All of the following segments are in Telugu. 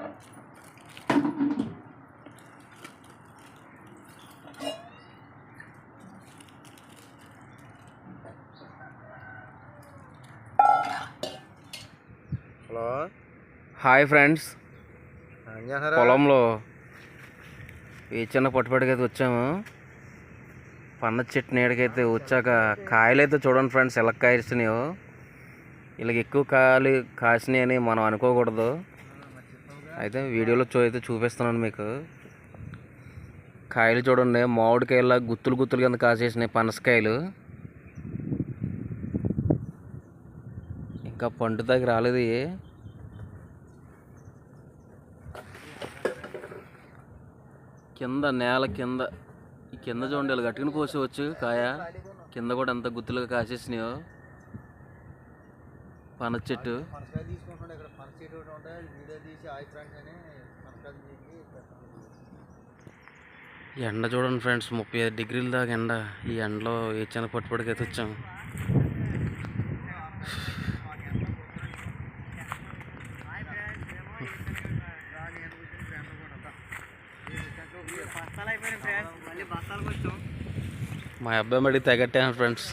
హలో. Hi friends. పొలంలో ఈ చిన్న పట్టుబడికైతే వచ్చాము. పన్న చెట్టు నీడకైతే వచ్చాక కాయలైతే చూడండి ఫ్రెండ్స్ ఎలా కాయిస్తున్నాయో. వీళ్ళకి ఎక్కువ కాయలు కాసినాయి అని మనం అనుకోకూడదు. అయితే వీడియోలో చూ అయితే చూపిస్తున్నాను మీకు. కాయలు చూడండి మామిడికాయల గుత్తులు గుత్తులు కింద కాసేసినాయి పనసకాయలు. ఇంకా పండు దగ్గర రాలేదు కింద నేల కింద ఈ కింద చూడండి ఇలా కోసి కోసేవచ్చు కాయ. కింద కూడా ఎంత గుత్తులుగా కాసేసినాయో. పనస చెట్టు. పనసకాయ తీసుకుంటుండే ఇక్కడ పనస చెట్టు ఒకటి ఉంటే వీడియో తీసి ఆయిల్ ఫ్రెండ్స్ అని పనసకాయలు తీసి పెట్టండి. ఎండ చూడండి ఫ్రెండ్స్ ముప్పై ఐదు డిగ్రీల దాకా ఎండ. ఈ ఎండలో ఏ చిన్న పట్టుబడికైతే వచ్చాం. మా అబ్బాయి మడి తెగట్టాను ఫ్రెండ్స్.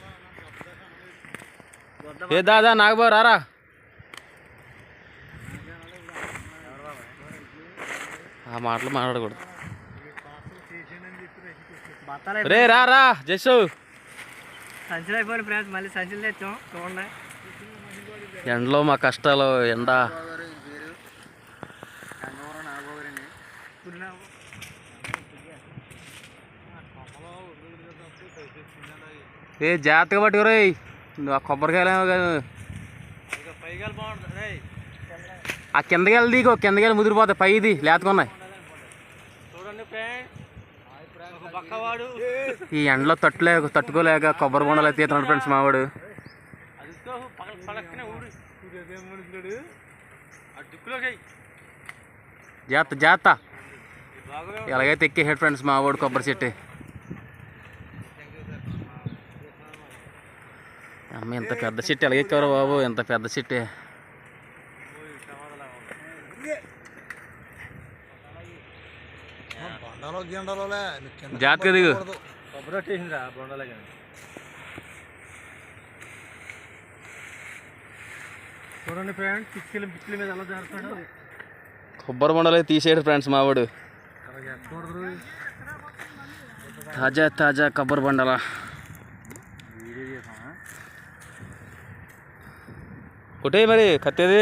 ఏ దాదా నాగబాబు రారా? ఆ మాటలు మాట్లాడకూడదు. రే రా రా జస్సు. సంచులు అయిపోయిన ఫ్రెండ్స్ మళ్ళీ సంచులు తెచ్చాం. చూడండి. ఎండలో మా కష్టాలు ఎండ. ఏ జాగ్రత్తగా పట్టుకురే నువ్వు ఆ కొబ్బరికాయలు కాదు. ఆ కిందకి వెళ్ళి దిగో కిందకి వెళ్ళి ముదిరిపోతాయి పైది లేతకున్నాయి ఈ ఎండలో తట్టులేక తట్టుకోలేక కొబ్బరి బొండలు అయితే తీస్తున్నాడు ఫ్రెండ్స్ మావాడు. జాగ్రత్త బాగా ఎలాగైతే ఎక్కేసాడు ఫ్రెండ్స్ మావాడు కొబ్బరి చెట్టు. అమ్మ ఎంత పెద్ద చెట్టు ఎలాగెక్కారు బాబు? ఎంత పెద్ద చెట్టు. జాగ్రత్తగా దిగు. చూడండి ఫ్రెండ్ పిచ్చిలు పిచ్చిల మీద ఎలా కొబ్బరి బొండలు తీసేయడు ఫ్రెండ్స్ మావాడు తాజా తాజా కొబ్బరి బండల. कुठे बरे खते रे